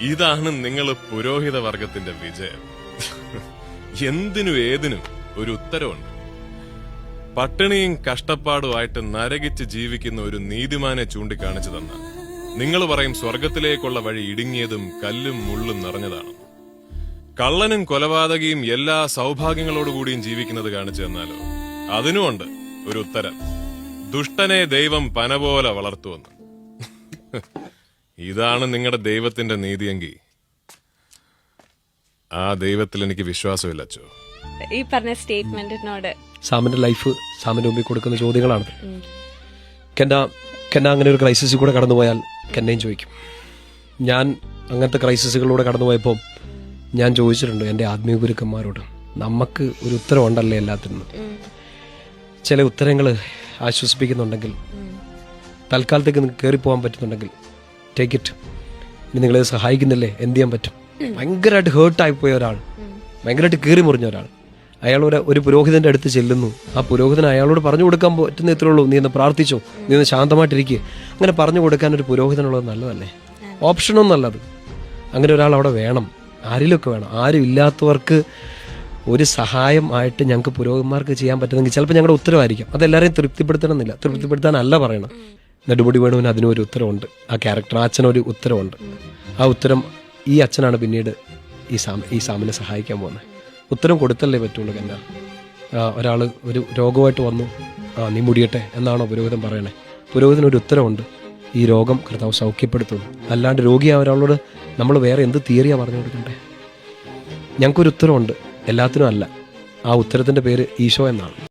ഇതാണ് നിങ്ങൾ പുരോഹിത വർഗത്തിന്റെ വിജയം. എന്തിനു ഏതിനും ഒരു ഉത്തരവുണ്ട്. പട്ടിണിയും കഷ്ടപ്പാടുമായിട്ട് നരകിച്ച് ജീവിക്കുന്ന ഒരു നീതിമാനെ ചൂണ്ടിക്കാണിച്ചു തന്ന. നിങ്ങൾ പറയും സ്വർഗത്തിലേക്കുള്ള വഴി ഇടുങ്ങിയതും കല്ലും മുള്ളും നിറഞ്ഞതാണ്. കള്ളനും കൊലപാതകയും എല്ലാ സൗഭാഗ്യങ്ങളോടുകൂടിയും ജീവിക്കുന്നത് കാണിച്ചു തന്നാലോ? അതിനുമുണ്ട് ഒരു ഉത്തരം. ദുഷ്ടനെ ദൈവം പന പോലെ വളർത്തുവെന്ന് ഇതാണ് നിങ്ങളുടെ ദൈവത്തിന്റെ നീതിയെങ്കിൽ. ആ ദൈവത്തിൽ എനിക്ക് വിശ്വാസമില്ല അച്ചോ ഈ പറഞ്ഞ സ്റ്റേറ്റ്മെന്റിനോട്. സാമിന്റെ ലൈഫ് സാമിന്റെ മുമ്പിൽ കൊടുക്കുന്ന ചോദ്യങ്ങളാണ്. കെന്ന കെന്ന അങ്ങനെ ഒരു ക്രൈസിസിൽ കൂടെ കടന്നുപോയാൽ കെന്നയും ചോദിക്കും. ഞാൻ അങ്ങനത്തെ ക്രൈസിസുകളിലൂടെ കടന്നുപോയപ്പോൾ ഞാൻ ചോദിച്ചിട്ടുണ്ട് എന്റെ ആത്മീയ ഗുരുക്കന്മാരോട് നമുക്ക് ഒരു ഉത്തരം ഉണ്ടല്ലേ എല്ലാത്തിനും ചില ഉത്തരങ്ങൾ ആശ്വസിപ്പിക്കുന്നുണ്ടെങ്കിൽ തൽക്കാലത്തേക്ക് നിങ്ങൾക്ക് പോകാൻ പറ്റുന്നുണ്ടെങ്കിൽ ടേക്ക് ഇറ്റ് ഇനി നിങ്ങളെ സഹായിക്കുന്നില്ലേ? എന്ത് ചെയ്യാൻ പറ്റും? ഭയങ്കരമായിട്ട് ഹേർട്ടായി പോയ ഒരാൾ. ഭയങ്കരമായിട്ട് കീറി മുറിഞ്ഞ ഒരാൾ. അയാൾ ഒരു ഒരു പുരോഹിതന്റെ അടുത്ത് ചെല്ലുന്നു. ആ പുരോഹിതൻ അയാളോട് പറഞ്ഞു കൊടുക്കാൻ പറ്റുന്ന ഇത്രേ ഉള്ളൂ. നീ ഒന്ന് പ്രാർത്ഥിച്ചോ. നീ ഒന്ന് ശാന്തമായിട്ടിരിക്കുക അങ്ങനെ പറഞ്ഞു കൊടുക്കാൻ ഒരു പുരോഹിതനുള്ളത് നല്ലതല്ലേ? ഓപ്ഷനൊന്നും നല്ലത് അങ്ങനെ ഒരാൾ അവിടെ വേണം. ആരിലൊക്കെ വേണം? ആരും ഇല്ലാത്തവർക്ക് ഒരു സഹായം ആയിട്ട് ഞങ്ങൾക്ക് പുരോഹിതന്മാർക്ക് ചെയ്യാൻ പറ്റുന്നെങ്കിൽ ചിലപ്പോൾ ഞങ്ങളുടെ ഉത്തരവായിരിക്കും. അതെല്ലാവരെയും തൃപ്തിപ്പെടുത്തണമെന്നില്ല. തൃപ്തിപ്പെടുത്താനല്ല പറയണം. നെടുമുടി വേണുവിന് അതിനും ഒരു ഉത്തരവുണ്ട്. ആ ക്യാരക്ടർ അച്ഛനൊരു ഉത്തരവുണ്ട്. ആ ഉത്തരം ഈ അച്ഛനാണ് പിന്നീട് ഈ സാം ഈ സാമിനെ സഹായിക്കാൻ പോകുന്നത്. ഉത്തരം കൊടുത്തല്ലേ പറ്റുള്ളൂ കന്ന ഒരാൾ ഒരു രോഗമായിട്ട് വന്നു. ആ നീ മുടിയട്ടെ എന്നാണോ പുരോഹിതൻ പറയണേ. പുരോഹിതന് ഒരു ഉത്തരവുണ്ട്. ഈ രോഗം കർത്താവ് സൗഖ്യപ്പെടുത്തുന്നു. അല്ലാണ്ട് രോഗിയായ ഒരാളോട് നമ്മൾ വേറെ എന്ത് തിയറിയാണ് പറഞ്ഞു കൊടുക്കണ്ടേ? ഞങ്ങൾക്കൊരു ഉത്തരവുണ്ട്. എല്ലാത്തിനും അല്ല. ആ ഉത്തരത്തിന്റെ പേര് ഈശോ എന്നാണ്.